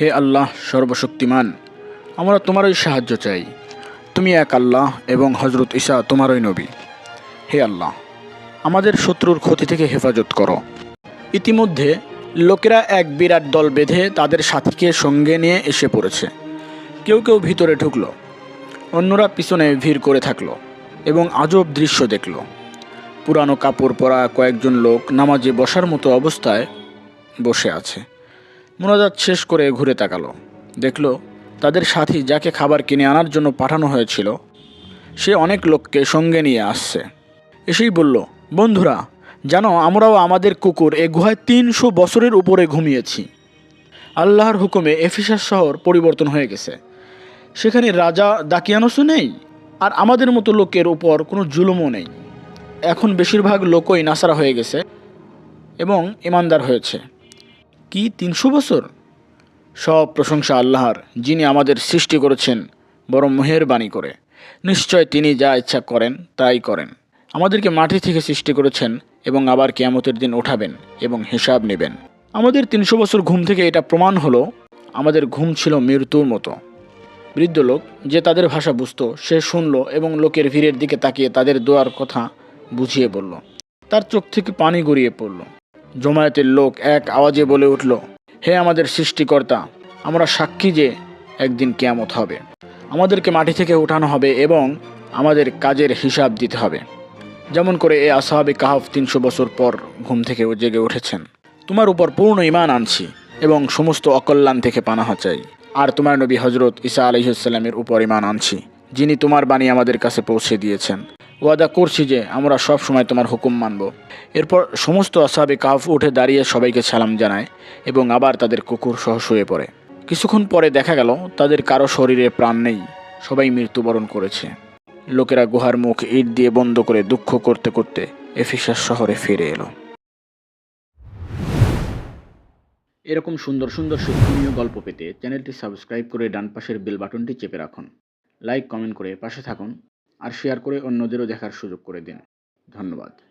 হে আল্লাহ সর্বশক্তিমান, আমরা তোমারই সাহায্য চাই। তুমি এক আল্লাহ এবং হজরত ঈসা তোমারই নবী। হে আল্লাহ, আমাদের শত্রুর ক্ষতি থেকে হেফাজত করো। ইতিমধ্যে লোকেরা এক বিরাট দল বেঁধে তাদের সাথীকে সঙ্গে নিয়ে এসে পড়েছে। কেউ কেউ ভিতরে ঢুকলো, অন্যরা পিছনে ভিড় করে থাকল এবং আজব দৃশ্য দেখল। পুরানো কাপড় পরা কয়েকজন লোক নামাজে বসার মতো অবস্থায় বসে আছে। মোনাজাত শেষ করে ঘুরে তাকালো। দেখল, তাদের সাথী যাকে খাবার কিনে আনার জন্য পাঠানো হয়েছিল, সে অনেক লোককে সঙ্গে নিয়ে আসছে। এসেই বলল, বন্ধুরা, জানো, আমরাও আমাদের কুকুর এ গুহায় তিনশো বছরের উপরে ঘুমিয়েছি। আল্লাহর হুকুমে এফিসাস শহর পরিবর্তন হয়ে গেছে। সেখানে রাজা দাকিয়ানসও নেই, আর আমাদের মতো লোকের উপর কোনো জুলুমও নেই। এখন বেশিরভাগ লোকই নাসারা হয়ে গেছে এবং ইমানদার হয়েছে। কি তিনশো বছর? সব প্রশংসা আল্লাহর, যিনি আমাদের সৃষ্টি করেছেন বড় মেহেরবানি করে। নিশ্চয় তিনি যা ইচ্ছা করেন, তাই করেন। আমাদেরকে মাটি থেকে সৃষ্টি করেছেন এবং আবার কেয়ামতের দিন ওঠাবেন এবং হিসাব নেবেন। আমাদের তিনশো বছর ঘুম থেকে এটা প্রমাণ হলো, আমাদের ঘুম ছিল মৃত্যুর মতো। বৃদ্ধ লোক যে তাদের ভাষা বুঝতো, সে শুনলো এবং লোকের ভিড়ের দিকে তাকিয়ে তাদের দোয়ার কথা বুঝিয়ে বলল। তার চোখ থেকে পানি গড়িয়ে পড়ল। জমায়েতের লোক এক আওয়াজে বলে উঠল, হে আমাদের সৃষ্টিকর্তা, আমরা সাক্ষী যে একদিন কেয়ামত হবে। আমাদেরকে মাটি থেকে উঠানো হবে এবং আমাদের কাজের হিসাব দিতে হবে। যেমন করে এ আসাহাবে কাহাফ তিনশো বছর পর ঘুম থেকে জেগে উঠেছেন। তোমার উপর পূর্ণ ইমান আনছি এবং সমস্ত অকল্যাণ থেকে পানাহা চাই। আর তোমার নবী হজরত ঈসা আলহিসাল্লামের উপর ইমান আনছি, যিনি তোমার বাণী আমাদের কাছে পৌঁছে দিয়েছেন। ওয়াদা করছি যে আমরা সব সময় তোমার হুকুম মানব। এরপর সমস্ত আসাবে কাহাফ উঠে দাঁড়িয়ে সবাইকে সালাম জানায় এবং আবার তাদের কুকুর সহ শুয়ে পড়ে। কিছুক্ষণ পরে দেখা গেল, তাদের কারও শরীরে প্রাণ নেই। সবাই মৃত্যুবরণ করেছে। লোকেরা গুহার মুখ ইট দিয়ে বন্ধ করে দুঃখ করতে করতে এফিসাস শহরে ফিরে এলো। এরকম সুন্দর সুন্দর শিক্ষণীয় গল্প পেতে চ্যানেলটি সাবস্ক্রাইব করে ডান পাশের বেল বাটনটি চেপে রাখুন। লাইক, কমেন্ট করে পাশে থাকুন। আর শেয়ার করে অন্যদেরও দেখার সুযোগ করে দিন। ধন্যবাদ।